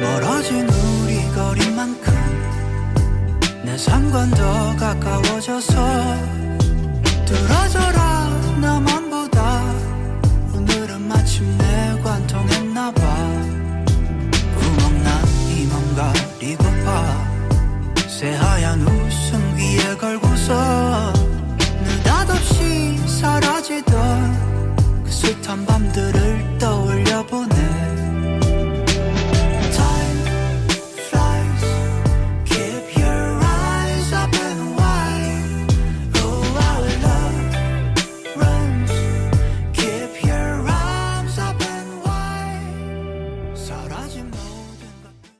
멀어진 우리 거리만큼 내 삶과 더 가까워져서 들어줘라 나만 보다. 오늘은 마침 내 관통했나봐. 구멍난 이맘 가리고 봐. 새하얀 웃음 귀에 걸고서 느닷없이 사라지던 그 숱한 밤들은 하지마